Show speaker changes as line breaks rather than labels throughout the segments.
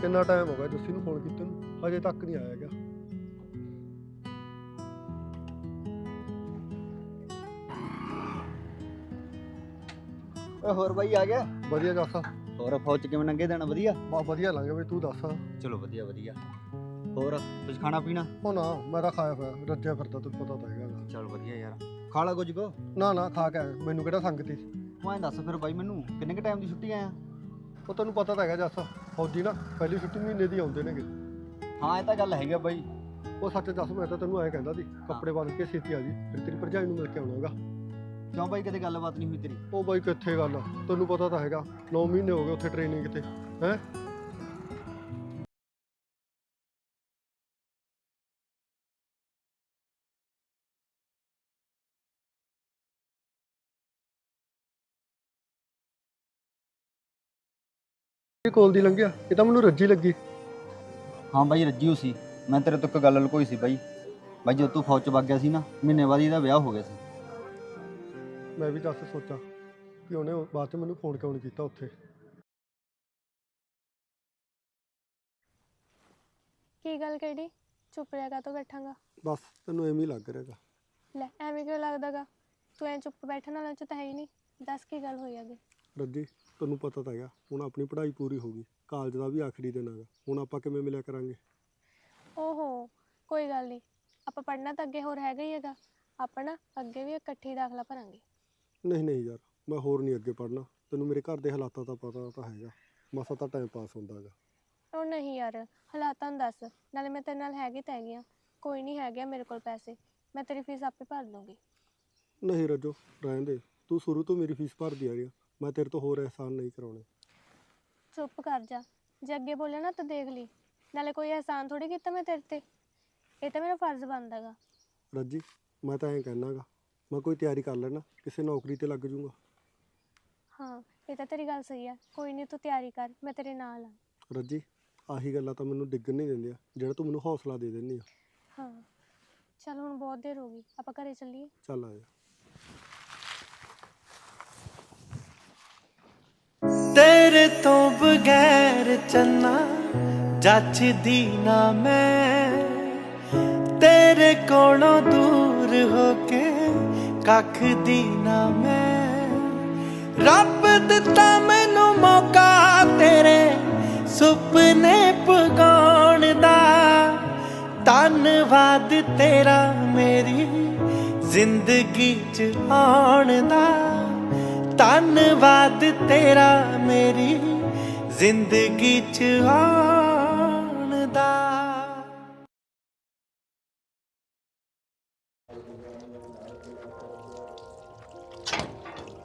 ਕਿੰਨਾ ਟਾਈਮ ਹੋ ਗਿਆ ਜੱਸੀ ਨੂੰ ਫੋਨ ਕੀਤੇ ਨੂੰ? ਹਜੇ ਤੱਕ ਨਹੀਂ ਆਇਆ ਹੈਗਾ
ਓਏ ਹੋਰ ਬਾਈ ਆ ਗਿਆ?
ਵਧੀਆ ਜੱਸ
ਹੋਰ ਫੌਜ ਚ ਕਿਵੇਂ ਨੰਗੇ ਦੇਣਾ ਵਧੀਆ?
ਬਾ ਵਧੀਆ ਲੰਘਿਆ ਬਈ ਤੂੰ ਦੱਸ।
ਚਲੋ ਵਧੀਆ ਵਧੀਆ। ਹੋਰ ਕੁਝ ਖਾਣਾ ਪੀਣਾ?
ਉਹ ਨਾ ਮੈਂ ਤਾਂ ਖਾਇਆ ਪਿਆ ਰੱਜਿਆ ਫਿਰਦਾ ਤੈਨੂੰ ਪਤਾ ਤਾਂ ਹੈਗਾ। ਗਾ।
ਚਲ ਵਧੀਆ ਯਾਰ। ਖਾ ਲਾ ਕੁਝ ਕੋ।
ਨਾ ਨਾ ਖਾ ਕੇ ਆਇਆ, ਮੈਨੂੰ ਕਿਹੜਾ ਸੰਗਤੀ?
ਮੈਂ ਦੱਸ ਫਿਰ ਬਾਈ ਮੈਨੂੰ ਕਿੰਨੇ ਕ ਟਾਈਮ ਦੀ ਛੁੱਟੀ ਆਇਆ?
ਉਹ ਤੈਨੂੰ ਪਤਾ ਤਾਂ ਹੈਗਾ ਜੱਸ ਫੌਜੀ ਨਾ ਪਹਿਲੀ ਛੁੱਟੀ ਮਹੀਨੇ ਦੀ ਆਉਂਦੇ ਨੇਗੇ।
ਹਾਂ ਇਹ ਤਾਂ ਗੱਲ ਹੈਗਾ ਬਾਈ।
ਉਹ ਸੱਚ ਦੱਸ ਮੈਂ ਤਾਂ ਤੈਨੂੰ ਐਂ ਕਹਿੰਦਾ ਸੀ ਕੱਪੜੇ ਬੰਨ ਕੇ ਛੇਤੀ ਆ ਜੀ ਫਿਰ ਤੇਰੀ ਭਰਜਾਈ ਨੂੰ ਮਿਲ ਕੇ ਆਉਣਾਗਾ
ਕਿਉਂ ਬਾਈ ਕਦੇ ਗੱਲਬਾਤ ਨਹੀਂ ਹੋਈ ਤੇਰੀ?
ਉਹ ਬਾਈ ਕਿੱਥੇ ਗੱਲ ਆ? ਤੈਨੂੰ ਪਤਾ ਤਾਂ ਹੈਗਾ 9 ਮਹੀਨੇ ਹੋ ਗਏ ਉੱਥੇ ਟ੍ਰੇਨਿੰਗ ਤੇ ਹੈ? ਕੋਲ ਦੀ ਲੰਘਿਆ ਇਹ ਤਾਂ ਮੈਨੂੰ ਰੱਜੀ ਲੱਗੀ।
ਹਾਂ ਬਾਈ ਰੱਜੀ ਹੋ ਸੀ। ਮੈਂ ਤੇਰੇ ਤੋਂ ਇੱਕ ਗੱਲ ਲੁਕੋਈ ਸੀ ਬਾਈ। ਬਾਈ ਜਦੋਂ ਤੂੰ ਫੌਜ ਚ ਵਗ ਗਿਆ ਸੀ ਨਾ ਮਹੀਨੇ ਬਾਅਦ ਇਹਦਾ ਵਿਆਹ ਹੋ ਗਿਆ ਸੀ।
ਮੈਂ ਵੀ ਦੱਸ ਸੋਚਾਂ ਕਿ ਉਹਨੇ ਉਹ ਬਾਅਦ ਚ ਮੈਨੂੰ ਫੋਨ ਕਿਉਂ ਨਹੀਂ ਕੀਤਾ ਉੱਥੇ?
ਕੀ ਗੱਲ ਕਿਹੜੀ? ਚੁੱਪ ਰਿਹਾ ਕਾ ਬੈਠਾਂਗਾ?
ਬਸ ਤੈਨੂੰ ਐਵੇਂ ਹੀ ਲੱਗ ਰਿਹਾਗਾ।
ਲੈ ਐਵੇਂ ਕਿਉਂ ਲੱਗਦਾਗਾ? ਤੂੰ ਐ ਚੁੱਪ ਬੈਠਣ ਵਾਲਾ ਚ ਤਾਂ ਹੈ ਹੀ ਨਹੀਂ। ਦੱਸ ਕੀ ਗੱਲ ਹੋਈ ਅੱਗੇ?
ਰੱਜੀ ਤੈਨੂੰ ਪਤਾ ਤਾਂ ਹੈਗਾ ਹੁਣ ਆਪਣੀ ਪੜ੍ਹਾਈ ਪੂਰੀ ਹੋ ਗਈ ਕਾਲਜ ਦਾ ਵੀ ਆਖਰੀ ਦਿਨ ਹੈਗਾ ਹੁਣ ਆਪਾਂ ਕਿਵੇਂ ਮਿਲਿਆ ਕਰਾਂਗੇ?
ਓਹੋ ਕੋਈ ਗੱਲ ਨਹੀਂ ਆਪਾਂ ਪੜਨਾ ਤਾਂ ਅੱਗੇ ਹੋਰ ਹੈਗਾ ਹੀ ਹੈਗਾ ਆਪਾਂ ਨਾ ਅੱਗੇ ਵੀ ਇਕੱਠੇ ਹੀ ਦਾਖਲਾ ਭਰਾਂਗੇ।
ਨਹੀਂ ਨਹੀਂ ਯਾਰ ਮੈਂ ਹੋਰ ਨਹੀਂ ਅੱਗੇ ਪੜ੍ਹਨਾ ਤੈਨੂੰ ਮੇਰੇ ਘਰ ਦੇ ਹਾਲਾਤਾਂ ਦਾ ਪਤਾ ਤਾਂ ਹੈਗਾ ਮਸਾ ਤਾਂ ਟਾਈਮ ਪਾਸ ਹੁੰਦਾ ਹੈਗਾ।
ਉਹ ਨਹੀਂ ਯਾਰ ਹਾਲਾਤਾਂ ਨੂੰ ਦੱਸ ਨਾਲੇ ਮੈਂ ਤੇਰੇ ਨਾਲ ਹੈਗੀ ਤਾਂ ਹੈਗੀ ਆ ਕੋਈ ਨਹੀਂ ਹੈਗਾ ਮੇਰੇ ਕੋਲ ਪੈਸੇ ਮੈਂ ਤੇਰੀ ਫੀਸ ਆਪੇ ਭਰ ਲੂੰਗੀ
ਨਹੀਂ ਰੱਜੋ ਰਹਿਣ ਦੇ ਤੂੰ ਸ਼ੁਰੂ ਤੋਂ ਮੇਰੀ ਫੀਸ ਭਰਦੀ ਆ ਰਹੀ ਆ। ਮੈਂ ਤੇਰੇ ਤੋਂ ਹੋਰ ਅਹਿਸਾਨ ਨਹੀਂ ਕਰਾਉਣੇ।
ਚੁੱਪ ਕਰ ਜਾ। ਜੇ ਅੱਗੇ ਬੋਲਿਆ ਨਾ ਤਾਂ ਦੇਖ ਲਈ। ਨਾਲੇ ਕੋਈ ਅਹਿਸਾਨ ਥੋੜੀ ਕੀਤਾ ਮੈਂ ਤੇਰੇ ਤੇ। ਇਹ ਤਾਂ ਮੇਰਾ ਫਰਜ਼ ਬਣਦਾਗਾ
ਰੱਜੀ ਮੈਂ ਤਾਂ ਐਂ ਕਹਿਣਾਗਾ ਮੈਂ ਕੋਈ ਤਿਆਰੀ ਕਰ ਲੈਣਾ ਕਿਸੇ ਨੌਕਰੀ ਤੇ ਲੱਗ ਜਾਊਂਗਾ
ਹਾਂ ਇਹ ਤਾਂ ਤੇਰੀ ਗੱਲ ਸਹੀ ਆ। ਕੋਈ ਨਹੀਂ ਤੂੰ ਤਿਆਰੀ ਕਰ ਮੈਂ ਤੇਰੇ ਨਾਲ ਆ।
ਰੱਜੀ ਆਹੀ ਗੱਲਾਂ ਤਾਂ ਮੈਨੂੰ ਡਿੱਗਣ ਨਹੀਂ ਦਿੰਦੀਆਂ ਜਿਹੜਾ ਤੂੰ ਮੈਨੂੰ ਹੌਸਲਾ ਦੇ ਦਿੰਦੀ ਆ।
ਹਾਂ। ਚਲ ਹੁਣ ਬਹੁਤ ਦੇਰ ਹੋ ਗਈ ਆਪਾਂ ਘਰੇ ਚੱਲੀਏ।
ਚੱਲ ਆ ਜਾ।
ਤੇਰੇ ਤੋਂ ਬਗੈਰ ਚੰਨਾ ਜੱਜਦੀ ਨਾ ਮੈਂ। ਤੇਰੇ ਕੋਲੋਂ ਦੂਰ ਹੋ ਕੇ ਕੱਖ ਦੀ ਨਾ ਮੈਂ। ਰੱਬ ਦਿੱਤਾ ਮੈਨੂੰ ਮੌਕਾ ਤੇਰੇ ਸੁਪਨੇ ਪਗਾਉਣ ਦਾ। ਧੰਨਵਾਦ ਤੇਰਾ ਮੇਰੀ ਜ਼ਿੰਦਗੀ ਚ ਆਉਣ ਦਾ। ਧੰਨਵਾਦ ਤੇਰਾ ਮੇਰੀ ਜ਼ਿੰਦਗੀ ਚ ਆਉਣ ਦਾ।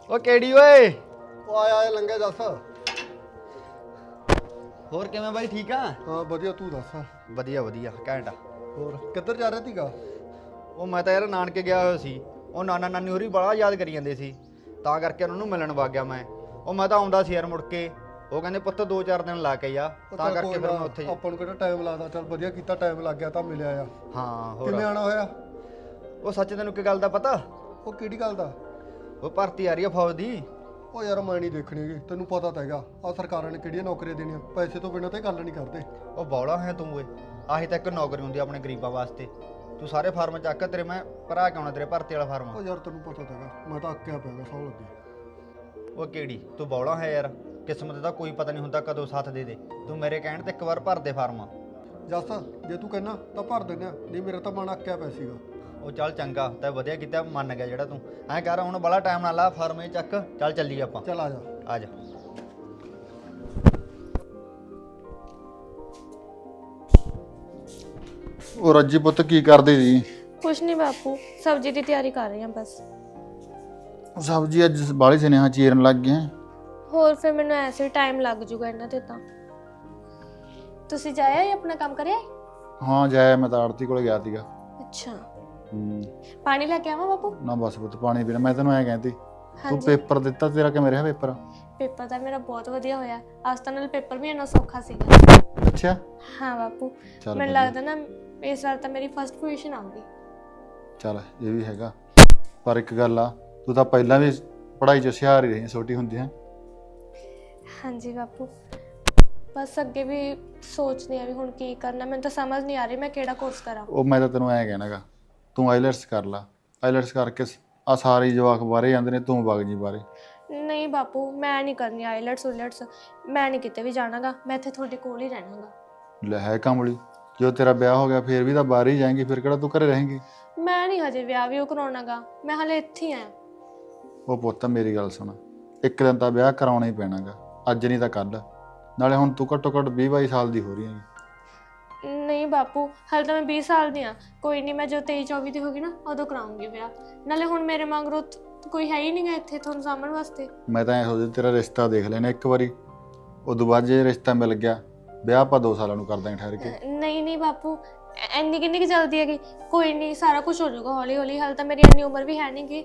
ਓ ਕਿਹੜੀ ਓਏ?
ਉਹ ਆਇਆ ਆਇਆ ਲੰਘਿਆ ਦੱਸ।
ਹੋਰ ਕਿਵੇਂ ਬਾਈ ਠੀਕ ਆ?
ਹਾਂ ਵਧੀਆ ਤੂੰ ਦੱਸ।
ਵਧੀਆ ਵਧੀਆ ਘੈਂਟ ਆ।
ਹੋਰ ਕਿੱਧਰ ਜਾ ਰਿਹਾ ਸੀਗਾ
ਉਹ ਮੈਂ ਤਾਂ ਯਾਰ ਨਾਨਕੇ ਗਿਆ ਹੋਇਆ ਸੀ। ਉਹ ਨਾਨਾ ਨਾਨੀ ਹੋਰੀ ਬੜਾ ਯਾਦ ਕਰੀ ਜਾਂਦੇ ਸੀ। ਤਾਂ ਕਰਕੇ ਉਹਨਾਂ ਨੂੰ ਮਿਲਣ ਵਗ ਗਿਆ ਮੈਂ। ਉਹ ਮੈਂ ਤਾਂ ਆਉਂਦਾ ਸੀ ਯਾਰ ਮੁੜ ਕੇ। ਉਹ ਕਹਿੰਦੇ ਪੁੱਤ 2-4 ਦਿਨ ਲਾ ਕੇ ਆ।
ਉਹ
ਤਾਂ ਕਰਕੇ ਫਿਰ ਮੈਂ ਉੱਥੇ
ਆਪਾਂ ਨੂੰ ਕਿਹੜਾ ਟਾਈਮ ਲੱਗਦਾ। ਚੱਲ ਵਧੀਆ ਕੀਤਾ ਟਾਈਮ ਲੱਗ ਗਿਆ ਤਾਂ ਮਿਲਿਆ ਆ।
ਹਾਂ ਹੋਰ।
ਕਿਵੇਂ ਆਣਾ ਹੋਇਆ?
ਉਹ ਸੱਚ ਤੈਨੂੰ ਕੀ ਗੱਲ ਦਾ ਪਤਾ?
ਉਹ ਕਿਹੜੀ ਗੱਲ ਦਾ?
ਉਹ ਭਰਤੀ ਆ ਰਹੀ ਆ ਫੌਜ ਦੀ।
ਉਹ ਯਾਰ ਮੈਂ ਨਹੀਂ ਦੇਖਣੀ ਗੀ ਤੈਨੂੰ ਪਤਾ ਤਾਂ ਹੈਗਾ। ਆ ਸਰਕਾਰਾਂ ਨੇ ਕਿਹੜੀਆਂ ਨੌਕਰੀਆਂ ਦੇਣੀਆਂ? ਪੈਸੇ ਤੋਂ ਬਿਨਾਂ ਤੇ ਗੱਲ ਨਹੀਂ ਕਰਦੇ।
ਉਹ ਬੌਲਾ ਹੈ ਤੂੰ ਓਏ। ਆਹੀ ਤਾਂ ਇੱਕ ਨੌਕਰੀ ਹੁੰਦੀ ਆ ਆਪਣੇ ਗਰੀਬਾਂ ਵਾਸਤੇ। ਤੂੰ ਸਾਰੇ ਫਾਰਮ ਚੱਕ ਤੇਰੇ ਮੈਂ ਭਰਾ ਕੇ ਆਉਣਾ ਤੇਰੇ ਭਰਤੀ ਵਾਲਾ ਫਾਰਮ।
ਉਹ ਯਾਰ ਤੈਨੂੰ ਪਤਾ ਤਾਂ ਹੈਗਾ ਮੈਂ ਤਾਂ ਅੱਕਿਆ ਪਿਆਗਾ ਸੌ ਲੱਗੇ।
ਉਹ ਕਿਹੜੀ? ਤੂੰ ਬੌਲਾ ਹੈ ਯਾਰ। ਕਿਸਮਤ ਦਾ ਕੋਈ ਪਤਾ ਨਹੀਂ ਹੁੰਦਾ ਕਦੋਂ ਸਾਥ ਦੇ ਦੇ। ਤੂੰ ਮੇਰੇ ਕਹਿਣ ਤੇ ਇੱਕ ਵਾਰ ਭਰ ਦੇ ਫਾਰਮ।
ਜੱਸ ਜੇ ਤੂੰ ਕਹਿਣਾ ਤਾਂ ਭਰ ਦਿੰਦੇ ਆ। ਨਹੀਂ ਮੇਰਾ ਤਾਂ ਮਨ ਅੱਕਿਆ ਪਿਆ ਸੀਗਾ।
ਉਹ ਚੱਲ ਚੰਗਾ ਤੈਂ ਵਧੀਆ ਕੀਤਾ ਮੰਨ ਗਿਆ ਜਿਹੜਾ ਤੂੰ। ਐਂ ਕਰ ਹੁਣ ਬੜਾ ਟਾਈਮ ਨਾਲ ਲਾ ਫਾਰਮ ਇਹ ਚੱਕ। ਚੱਲ ਚੱਲੀ ਆਪਾਂ।
ਚੱਲ ਆ ਜਾ।
ਆ ਜਾ।
ਉਹ ਰੱਜੀ ਪੁੱਤ ਕੀ ਕਰਦੇ ਜੀ?
ਕੁਛ ਨਹੀਂ ਬਾਪੂ ਸਬਜ਼ੀ ਦੀ ਤਿਆਰੀ ਕਰ ਰਹੀ ਹਾਂ ਬਸ।
ਸਬਜ਼ੀ ਅੱਜ ਬਾਲੀ ਸਨੇਹਾ ਚੀਰਨ ਲੱਗ ਗਏ
ਹੋਰ ਫਿਰ ਮੈਨੂੰ ਐਸੇ ਟਾਈਮ ਲੱਗ ਜੂਗਾ ਇਹਨਾਂ ਤੇ ਤਾਂ। ਤੁਸੀਂ ਜਾਇਆ ਹੀ ਆਪਣਾ ਕੰਮ ਕਰਿਆ
ਹਾਂ ਜਾਇਆ ਮੈਂ ਤਾਂ ਆੜਤੀ ਕੋਲ ਗਿਆ ਸੀਗਾ।
ਅੱਛਾ।
ਹੂੰ।
ਪਾਣੀ ਲੈ ਕੇ ਆਵਾਂ ਬਾਪੂ?
ਨਾ ਬਸ ਪੁੱਤ ਪਾਣੀ ਪੀਣਾ ਮੈਂ ਤੈਨੂੰ ਐ ਕਹਿੰਦੀ ਤੂੰ
ਹਾਂਜੀ।
ਪੇਪਰ ਦਿੱਤਾ ਤੇਰਾ ਕਿਵੇਂ ਰਿਹਾ ਪੇਪਰ?
ਪੇਪਰ ਤਾਂ ਮੇਰਾ ਬਹੁਤ ਵਧੀਆ ਹੋਇਆ। ਅੱਜ ਤਾਂ ਨਾਲ ਪੇਪਰ ਵੀ ਇੰਨਾ ਸੌਖਾ ਸੀਗਾ।
ਅੱਛਾ।
ਹਾਂ ਬਾਪੂ।
ਚੱਲ
ਮੈਨੂੰ
ਵਧੀਆ।
ਲੱਗਦਾ ਨਾ ਇਸ ਵਾਰ ਤਾਂ ਮੇਰੀ ਫਸਟ ਪੋਜੀਸ਼ਨ ਆਊਗੀ।
ਚੱਲ ਇਹ ਵੀ ਹੈਗਾ। ਪਰ ਇੱਕ ਗੱਲ ਆ ਤੂੰ ਤਾਂ ਪਹਿਲਾਂ ਵੀ ਪੜ੍ਹਾਈ 'ਚ ਹੁਸ਼ਿਆਰ ਹੀ ਰਹੀ ਛੋਟੀ ਹੁੰਦੀ ਹੈ
ਹਾਂਜੀ ਬਾਪੂ। ਬਸ ਅੱਗੇ ਵੀ ਸੋਚਦੀ ਆ ਵੀ ਹੁਣ ਕੀ ਕਰਨਾ ਮੈਨੂੰ ਤਾਂ ਸਮਝ ਨਹੀਂ ਆ ਰਹੀ ਮੈਂ ਕਿਹੜਾ ਕੋਰਸ ਕਰਾਂ।
ਉਹ ਮੈਂ ਤਾਂ ਤੈਨੂੰ ਐਂ ਕਹਿਣਾਗਾ ਤੂੰ ਆਈਲੈਟਸ ਕਰ ਲਾ। ਆਈਲੈਟਸ ਕਰਕੇ ਆ ਸਾਰੇ ਹੀ ਜਵਾਕ ਬਾਹਰੇ ਜਾਂਦੇ ਨੇ ਤੂੰ ਵਗ ਜੀ ਬਾਹਰੇ।
ਨਹੀਂ ਬਾਪੂ ਮੈਂ ਨਹੀਂ ਕਰਨੀ ਆਈਲੈਟਸ ਉਲਟਸ ਮੈਂ ਨਹੀਂ ਕਿਤੇ ਵੀ ਜਾਣਾਗਾ ਮੈਂ ਇੱਥੇ ਤੁਹਾਡੇ ਕੋਲ ਹੀ ਰਹਿਣਾਗਾ।
ਲੈ ਹੈ ਕਮਲੀ ਜੋ ਤੇਰਾ ਵਿਆਹ ਹੋ ਗਿਆ ਫਿਰ ਵੀ ਤਾਂ ਬਾਹਰ ਹੀ ਜਾਏਂਗੀ ਫਿਰ ਕਿਹੜਾ ਤੂੰ ਘਰੇ ਰਹੇਂਗੀ?
ਮੈਂ ਨਹੀਂ ਹਜੇ ਵਿਆਹ ਵੀ ਉਹ ਕਰਾਉਣਾਗਾ ਮੈਂ ਹਲੇ ਇੱਥੇ ਹੀ ਆ।
ਉਹ ਪੁੱਤ ਮੇਰੀ ਗੱਲ ਸੁਣ। ਇੱਕ ਦਿਨ ਤਾਂ ਵਿਆਹ ਕਰਾਉਣਾ ਹੀ ਪੈਣਾਗਾ ਅੱਜ ਨਹੀਂ ਤਾਂ ਕੱਲ ਨਾਲੇ ਹੁਣ ਤੂੰ ਘੱਟੋ ਘੱਟ 20 22 ਸਾਲ ਦੀ ਹੋ ਰਹੀ ਹੈਗੀ।
ਨਹੀਂ ਬਾਪੂ ਹਲੇ ਤਾਂ ਮੈਂ 20 ਸਾਲ ਦੀ ਆ। ਕੋਈ ਨਹੀਂ ਮੈਂ ਜੋ 23 24 ਦੀ ਹੋਗੀ ਨਾ ਉਦੋਂ ਕਰਾਉਂਗੀ ਵਿਆਹ। ਨਾਲੇ ਹੁਣ ਮੇਰੇ ਮਗਰੋਂ ਕੋਈ ਹੈ ਹੀ ਨਹੀਂਗਾ ਇੱਥੇ ਤੁਹਾਨੂੰ ਸਾਂਭਣ ਵਾਸਤੇ।
ਮੈਂ ਤਾਂ ਐ ਸੋਚਦਾ ਤੇਰਾ ਰਿਸ਼ਤਾ ਦੇਖ ਲੈਣਾ ਇੱਕ ਵਾਰੀ। ਉਦੋਂ ਬਾਅਦ ਜੇ ਰਿਸ਼ਤਾ ਮਿਲ ਗਿਆ ਵਿਆਹ ਆਪਾਂ 2 ਸਾਲਾਂ ਨੂੰ ਕਰ ਦਾਂਗੇ ਠਹਿਰ ਕੇ।
ਨਹੀਂ ਨਹੀਂ ਬਾਪੂ ਐ- ਇੰਨੀ ਕਿੰਨੀ ਕਿ ਜਲਦੀ ਹੈਗੀ? ਕੋਈ ਨਹੀਂ ਸਾਰਾ ਕੁਝ ਹੋ ਜਾਊਗਾ ਹੌਲੀ ਹੌਲੀ। ਹਾਲੇ ਤਾਂ ਮੇਰੀ ਇੰਨੀ ਉਮਰ ਵੀ ਹੈ ਨਹੀਂਗੀ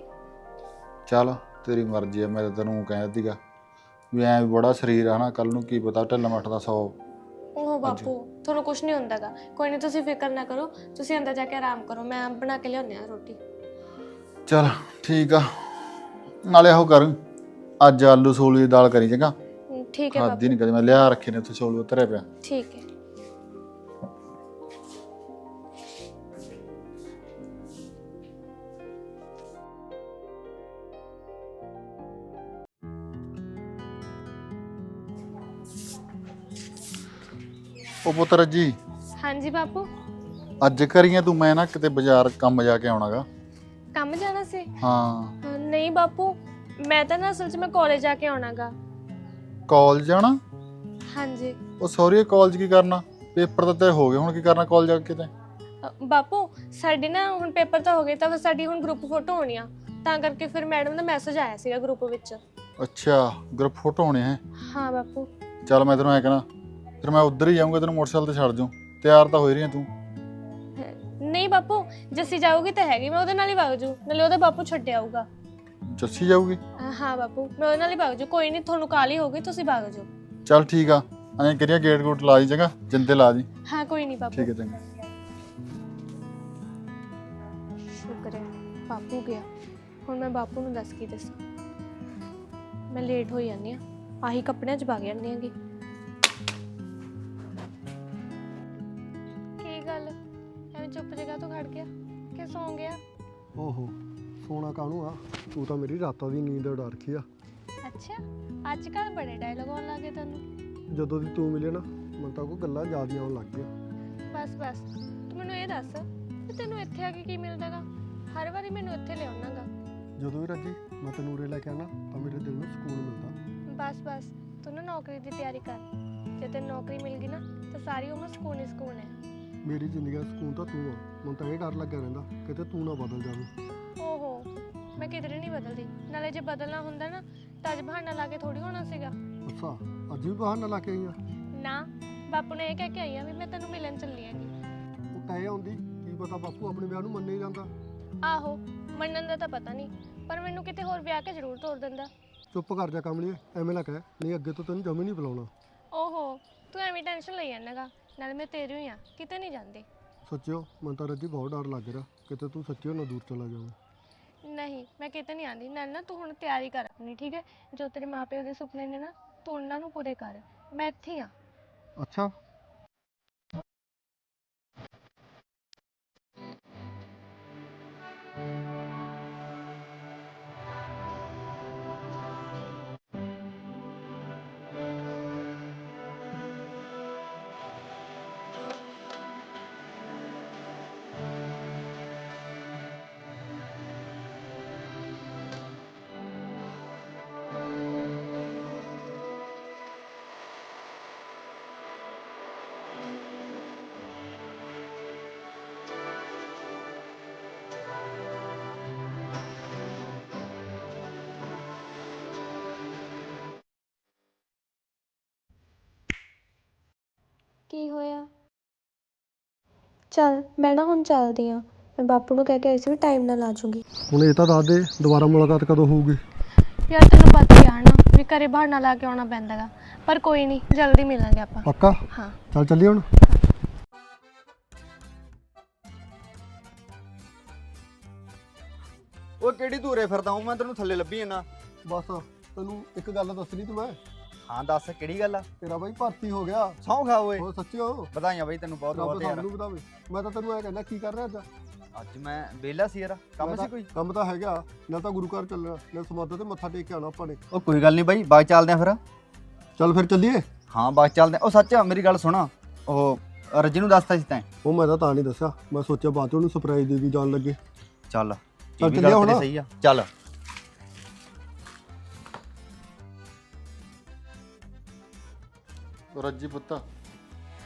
ਚੱਲ ਤੇਰੀ ਮਰਜ਼ੀ ਆ ਮੈਂ ਤਾਂ ਤੈਨੂੰ ਕਹਿ ਦਿੱਤੀਗਾ ਵੀ ਐ ਬੜਾ ਸਰੀਰ ਆ ਨਾ ਕੱਲ ਨੂੰ ਕੀ ਪਤਾ ਢਿੱਲਾ ਮੱਠ ਦਾ 100
ਉਹ ਬਾਪੂ ਤੁਹਾਨੂੰ ਕੁਝ ਨਹੀਂ ਹੁੰਦਾਗਾ ਕੋਈ ਨਹੀਂ ਤੁਸੀਂ ਫਿਕਰ ਨਾ ਕਰੋ। ਤੁਸੀਂ ਅੰਦਰ ਜਾ ਕੇ ਆਰਾਮ ਕਰੋ ਮੈਂ ਬਣਾ ਕੇ ਲਿਆਉਂਦੀ ਆ ਰੋਟੀ।
ਚੱਲ ਠੀਕ ਆ। ਨਾਲੇ ਉਹ ਕਰ ਅੱਜ ਆਲੂ ਸੋਲੀ ਦੀ ਦਾਲ ਕਰੀ ਚੰਗਾ?
ਠੀਕ ਹੈ ਬਾਪੂ
ਖਾਦੀ ਨਹੀਂ ਕਦੇ ਮੈਂ ਲਿਆ ਰੱਖੇ ਨੇ ਉੱਥੇ ਸੋਲੂ ਉਤਰਿਆ ਪਿਆ।
ਠੀਕ ਹੈ।
ਉਹ ਪੁੱਤਰ ਜੀ
ਹਾਂਜੀ ਬਾਪੂ।
ਅੱਜ ਕਰੀਏ ਤੂੰ ਮੈਂ ਨਾ ਕਿਤੇ ਬਾਜ਼ਾਰ ਕੰਮ ਜਾ ਕੇ ਆਉਣਾਗਾ।
ਕੰਮ ਜਾਣਾ ਸੀ?
ਹਾਂ।
ਅ, ਨਹੀਂ ਬਾਪੂ ਮੈਂ ਤਾਂ ਨਾ ਅਸਲ 'ਚ ਮੈਂ ਕਾਲਜ ਜਾ ਕੇ ਆਉਣਾਗਾ।
ਕਾਲਜ ਜਾਣਾ
ਹਾਂਜੀ।
ਉਹ ਸੌਰੀ ਕਾਲਜ ਕੀ ਕਰਨਾ? ਪੇਪਰ ਤਾਂ ਤੇਰੇ ਹੋ ਗਏ ਹੁਣ ਕੀ ਕਰਨਾ ਕਾਲਜ ਜਾ ਕੇ ਤੇ
ਅ, ਬਾਪੂ ਸਾਡੀ ਨਾ ਹੁਣ ਪੇਪਰ ਤਾਂ ਹੋ ਗਏ ਤਾਂ ਫਿਰ ਸਾਡੀ ਹੁਣ ਗਰੁੱਪ ਫੋਟੋ ਹੋਣੀ ਆ। ਤਾਂ ਕਰਕੇ ਫਿਰ ਮੈਡਮ ਦਾ ਮੈਸੇਜ ਆਇਆ ਸੀਗਾ ਗਰੁੱਪ ਵਿੱਚ।
ਅੱਛਾ ਗਰੁੱਪ ਫੋਟੋ ਹੋਣੇ ਹੈ?
ਹਾਂ ਬਾਪੂ।
ਚੱਲ ਮੈਂ ਤੈਨੂੰ ਐ ਕਹਣਾ ਫਿਰ ਮੈਂ ਉੱਧਰ ਹੀ ਜਾਊਂਗਾ ਤੈਨੂੰ ਮੋਟਰਸਾਈਕਲ ਤੇ ਛੱਡ ਜਾਊਂ। ਤਿਆਰ ਤਾਂ ਹੋਈ ਰਹੀ ਹੈ ਤੂੰ।
ਨਹੀਂ ਬਾਪੂ ਜੱਸੀ ਜਾਊਗੀ ਤਾਂ ਹੈਗੀ ਮੈਂ ਉਹਦੇ ਨਾਲ ਹੀ ਵਗ ਜੂ ਨਾਲੇ ਉਹਦਾ ਬਾਪੂ ਛੱਡ ਆਊਗਾ।
ਜੱਸੀ ਜਾਊਗੀ?
ਅ, ਹਾਂ ਬਾਪੂ ਮੈਂ ਉਹਦੇ ਨਾਲ ਹੀ ਜੂ ਕੋਈ ਨਹੀਂ ਤੁਹਾਨੂੰ ਕਾਲੀ ਹੋਗੀ ਤੁਸੀਂ ਵਗ ਜੂ
ਚੱਲ ਠੀਕ ਆ ਐਂ ਕਰੀਏ ਗੇਟ ਗੂਟ ਲਾ ਦੀ ਚੰਗਾ ਜਿੰਦੇ ਲਾ ਦੀ।
ਹਾਂ ਕੋਈ ਨਹੀਂ ਬਾਪੂ।
ਠੀਕ ਹੈ ਚੰਗਾ।
ਸ਼ੁਕਰ ਹੈ ਬਾਪੂ ਗਿਆ। ਹੁਣ ਮੈਂ ਬਾਪੂ ਨੂੰ ਦੱਸ ਕੀ ਦੱਸਾਂ। ਮੈਂ ਲੇਟ ਹੋ ਜਾਂਦੀ ਆ ਆਹੀ ਕੱਪੜਿਆਂ 'ਚ ਵਗ ਜਾਂਦੀ ਆਂਗੀ ਤੂੰ
ਤਾਂ ਮੇਰੀ ਰਾਤਾਂ ਦੀ ਨੀਂਦ ਉਡਾ ਰੱਖੀ ਆ।
ਅੱਛਾ ਅੱਜ ਕੱਲ ਬੜੇ ਡਾਇਲੋਗ ਆਉਣ ਲੱਗੇ ਤੈਨੂੰ।
ਜਦੋਂ ਦੀ ਤੂੰ ਮਿਲੇ ਨਾ ਮੈਨੂੰ ਤਾਂ ਕੋਈ ਗੱਲਾਂ ਯਾਦ ਹੀ ਆਉਣ ਲੱਗ ਗਈਆਂ।
ਬਸ ਬਸ ਤੂੰ ਮੈਨੂੰ ਇਹ ਦੱਸ ਕਿ ਤੈਨੂੰ ਇੱਥੇ ਆ ਕੇ ਕੀ ਮਿਲਦਾਗਾ? ਹਰ ਵਾਰੀ ਮੈਨੂੰ ਇੱਥੇ ਲਿਆਉਣਾਗਾ।
ਜਦੋਂ ਵੀ ਰੱਜੀ ਮੈਂ ਤੈਨੂੰ ਉਰੇ ਲੈ ਕੇ ਆਣਾ ਤਾਂ ਮੇਰੇ ਦਿਲ ਨੂੰ ਸਕੂਨ ਮਿਲਦਾ।
ਬਸ ਬਸ ਤੂੰ ਨਾ ਨੌਕਰੀ ਦੀ ਤਿਆਰੀ ਕਰ। ਜੇ ਤੈਨੂੰ ਨੌਕਰੀ ਮਿਲ ਗਈ ਨਾ ਤਾਂ ਸਾਰੀ ਉਮਰ ਸਕੂਨ ਹੀ ਸਕੂਨ ਹੈ।
ਮੇਰੀ ਜ਼ਿੰਦਗੀ ਦਾ ਸਕੂਨ ਤਾਂ ਤੂੰ ਆ। ਮੈਨੂੰ ਤਾਂ ਇਹ ਡਰ ਲੱਗਿਆ ਰਹਿੰਦਾ ਕਿਤੇ ਤੂੰ ਨਾ ਬਦਲ ਜਾਵੇਂ।
ਮੈਂ ਕਿਧਰੇ ਨਹੀਂ ਬਦਲਦੀ। ਨਾਲੇ ਜੇ ਬਦਲਣਾ ਹੁੰਦਾ ਨਾ ਤਾਂ ਅੱਜ ਬਹਾਨਾ ਲਾ ਕੇ ਥੋੜੀ ਹੋਣਾ ਸੀਗਾ।
ਅੱਛਾ ਅੱਜ ਵੀ ਬਹਾਨਾ ਲਾ ਕੇ ਆਈ ਆ?
ਨਾ ਬਾਪੂ ਨੇ ਇਹ ਕਹਿ ਕੇ ਆਈ ਆ ਵੀ ਮੈਂ ਤੈਨੂੰ ਮਿਲਣ ਚੱਲੀ ਆਂਗੀ
ਉਹ ਕਹਿ ਆਉਂਦੀ ਕੀ ਪਤਾ ਬਾਪੂ ਆਪਣੇ ਵਿਆਹ ਨੂੰ ਮੰਨੇ ਹੀ ਜਾਂਦਾ।
ਆਹੋ ਮੰਨਣ ਦਾ ਤਾਂ ਪਤਾ ਨਹੀਂ ਪਰ ਮੈਨੂੰ ਕਿਤੇ ਹੋਰ ਵਿਆਹ ਕੇ ਜ਼ਰੂਰ ਤੋਰ ਦਿੰਦਾ।
ਚੁੱਪ ਕਰ ਜਾ ਕਮਲੀਏ ਐਵੇਂ ਨਾ ਕਹਿ ਨਹੀਂ ਅੱਗੇ ਤੋਂ ਤੈਨੂੰ ਜਮੀ ਨਹੀਂ ਬੁਲਾਉਣਾ।
ਓਹੋ ਤੂੰ ਐਵੇਂ ਟੈਨਸ਼ਨ ਲਈ ਜਾਂਦਾਗਾ ਨਾਲੇ ਮੈਂ ਤੇਰੀ ਹੀ ਆ ਕਿਤੇ ਨਹੀਂ ਜਾਂਦੀ।
ਸੱਚਿਓ ਮੈਨੂੰ ਤਾਂ ਰੱਜੀ ਬਹੁਤ ਡਰ ਲੱਗ ਰਿਹਾ ਕਿਤੇ ਤੂੰ ਸੱਚਿਓ ਨਾ ਦੂਰ ਚਲਾ ਜਾਵੇਂ।
ਨਹੀਂ, ਮੈਂ ਕਿਤੇ ਨਹੀਂ ਆਂਦੀ ਨਾਲ ਨਾ ਤੂੰ ਹੁਣ ਤਿਆਰੀ ਕਰ ਆਪਣੀ, ਠੀਕ ਹੈ? ਜੋ ਤੇਰੇ ਮਾਪਿਆਂ ਦੇ ਸੁਪਨੇ ਨੇ ਨਾ, ਤੂੰ ਉਹਨਾਂ ਨੂੰ ਪੂਰੇ ਕਰ। ਮੈਂ ਇੱਥੇ ਹੀ ਆ
ਅੱਛਾ।
ਚੱਲ ਮੈਂ ਨਾ ਹੁਣ ਚੱਲਦੀ ਆ। ਮੈਂ ਬਾਪੂ ਨੂੰ ਕਹਿ ਕੇ ਆਈ ਸੀ ਵੀ ਟਾਈਮ ਨਾਲ ਆ ਜਾਊਂਗੀ।
ਹੁਣ ਇਹ ਤਾਂ ਦੱਸ ਦੇ ਦੁਬਾਰਾ ਮੁਲਾਕਾਤ ਕਦੋਂ ਹੋਊਗੀ?
ਯਾਰ ਤੈਨੂੰ ਪਤਾ ਹੀ ਆ ਨਾ ਵੀ ਘਰੇ ਬਹਾਨਾ ਲਾ ਕੇ ਆਉਣਾ ਪੈਂਦਾਗਾ ਪਰ ਕੋਈ ਨਹੀਂ ਜਲਦੀ ਮਿਲਾਂਗੇ ਆਪਾਂ।
ਪੱਕਾ?
ਹਾਂ।
ਚੱਲ ਚੱਲੀਏ ਹੁਣ?
ਉਹ ਕਿਹੜੀ ਧੂਰੇ ਫਿਰਦਾ ਹੂੰ ਮੈਂ ਤੈਨੂੰ ਥੱਲੇ ਲੱਭੀ ਜਾਂਦਾ।
ਬਸ ਤੈਨੂੰ ਇੱਕ ਗੱਲ ਦੱਸਣੀ ਤੇ ਮੈਂ।
ਹਾਂ ਦੱਸ ਕਿਹੜੀ ਗੱਲ ਆ?
ਤੇਰਾ ਬਾਈ ਭਰਤੀ ਹੋ ਗਿਆ।
ਸੌਂ ਖਾ ਓਏ।
ਉਹ ਸੱਚਿਓ
ਵਧਾਈਆਂ ਬਈ ਤੈਨੂੰ ਬਹੁਤ ਬਹੁਤ ਯਾਰ।
ਮੈਂ ਤਾਂ ਤੈਨੂੰ ਐ ਕਹਿੰਦਾ ਕੀ ਕਰ ਰਿਹਾ ਅੱਜ?
ਅੱਜ ਮੈਂ ਵਿਹਲਾ ਸੀ ਯਾਰ। ਕੰਮ
ਮੈਂ
ਸੀ
ਤਾਂ-
ਕੋਈ?
ਕੰਮ ਤਾਂ ਹੈਗਾ। ਨਾ ਤਾਂ ਗੁਰੂ ਘਰ ਚੱਲਣਾ। ਨਾ ਸਮਾਧਾਂ ਤੇ ਮੱਥਾ ਟੇਕ ਕੇ ਆਉਣਾ ਆਪਾਂ ਨੇ।
ਉਹ ਕੋਈ ਗੱਲ ਨਹੀਂ ਬਾਈ ਬਾਗ ਚੱਲਦੇ ਆ ਫਿਰ।
ਚੱਲ ਫਿਰ ਚੱਲੀਏ?
ਹਾਂ ਬਾਗ ਚੱਲਦੇ ਆ। ਉਹ ਸੱਚ ਮੇਰੀ ਗੱਲ ਸੁਣ। ਉਹ ਰੱਜੀ ਨੂੰ ਦੱਸਤਾ ਸੀ ਤੈਂ।
ਉਹ ਮੈਂ ਤਾਂ ਤਾਂ ਨਹੀਂ ਦੱਸਿਆ। ਮੈਂ ਸੋਚਿਆ ਬਾਅਦ ਚ ਉਹਨੂੰ ਸਰਪ੍ਰਾਈਜ਼ ਦੇ ਦੀ ਜਾਣ ਲੱਗੇ।
ਚੱਲ
ਚੱਲ
ਗੱਲ
ਹੁਣ।
ਸਹੀ ਆ। ਚੱਲ।
ਰੱਜੀ ਪੁੱਤ।